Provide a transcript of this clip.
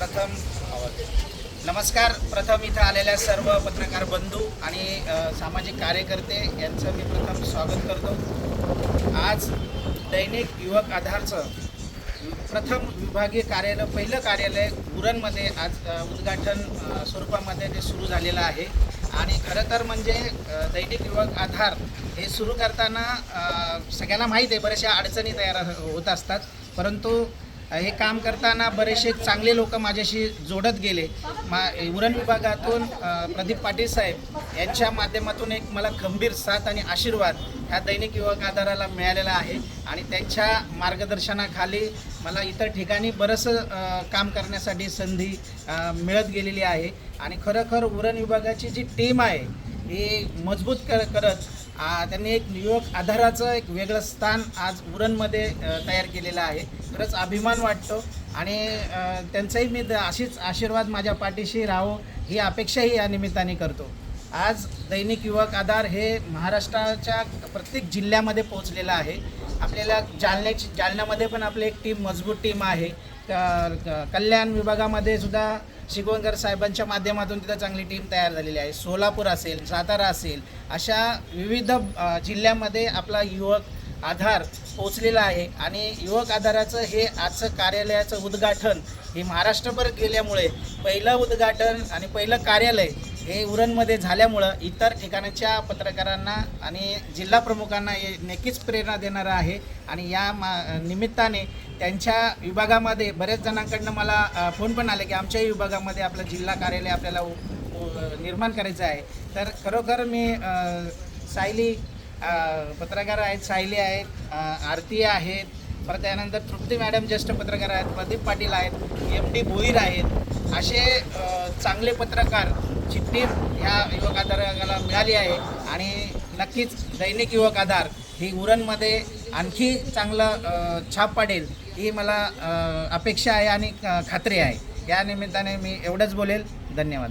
प्रथम नमस्कार. प्रथम इथं आलेल्या सर्व पत्रकार बंधू आणि सामाजिक कार्यकर्ते यांचं मी प्रथम स्वागत करतो. आज दैनिक युवक आधारचं प्रथम विभागीय कार्यालय पहिलं कार्यालय उरणमध्ये आज उद्घाटन स्वरूपामध्ये ते सुरू झालेलं आहे. आणि खरं तर म्हणजे दैनिक युवक आधार हे सुरू करताना सगळ्यांना माहीत आहे बऱ्याचशा अडचणी तयार होत असतात. परंतु हे काम करताना बरेचसे चांगले लोक माझ्याशी जोडत गेले. मा उरण विभागातून प्रदीप पाटील साहेब यांच्या माध्यमातून एक मला खंबीर साथ आणि आशीर्वाद ह्या दैनिक युवक आधाराला मिळालेला आहे. आणि त्यांच्या मार्गदर्शनाखाली मला इतर ठिकाणी बरंचसं काम करण्यासाठी संधी मिळत गेलेली आहे. आणि खरोखर उरण विभागाची जी टीम आहे ही मजबूत कर करत त्यांनी एक युवक आधाराचं एक वेगळं स्थान आज उरणमध्ये तयार केलेलं आहे. खरंच अभिमान वाटतो आणि त्यांचाही मी द- अशीच आशीर्वाद माझ्या पाठीशी राहो ही अपेक्षाही या निमित्ताने करतो. आज दैनिक युवक आधार हे महाराष्ट्राच्या प्रत्येक जिल्ह्यामध्ये पोहोचलेलं आहे. आपल्याला जालन्याची जालन्यामध्ये पण आपली एक टीम मजबूत टीम आहे. कल्याण विभागामध्ये सुद्धा शिकवणकर साहेबांच्या माध्यमातून तिथं चांगली टीम तयार झालेली आहे. सोलापूर असेल सातारा असेल अशा विविध जिल्ह्यामध्ये आपला युवक आधार पोचलेला आहे. आणि युवक आधाराचं हे आजचं कार्यालयाचं उद्घाटन हे महाराष्ट्रभर गेल्यामुळे पहिलं उद्घाटन आणि पहिलं कार्यालय हे उरणमध्ये झाल्यामुळं इतर ठिकाणच्या पत्रकारांना आणि जिल्हा प्रमुखांना हे नक्कीच प्रेरणा देणारं आहे. आणि या मा निमित्ताने त्यांच्या विभागामध्ये बऱ्याच जणांकडनं मला फोन पण आले की आमच्याही विभागामध्ये आपलं जिल्हा कार्यालय आपल्याला उ- निर्माण करायचं आहे. तर खरोखर मी सायली पत्रकार आहेत सायली आहेत आरती आहेत परत त्यानंतर तृप्ती मॅडम ज्येष्ठ पत्रकार आहेत प्रदीप पाटील आहेत एम डी भोईर आहेत असे चांगले पत्रकार ची टीम ह्या युवक आधाराला मिळाली आहे आणि नक्कीच दैनिक युवक आधार ही उरणमध्ये आणखी चांगलं छाप पाडेल ही मला अपेक्षा आहे आणि खात्री आहे. या निमित्ताने मी एवढंच बोलेल. धन्यवाद.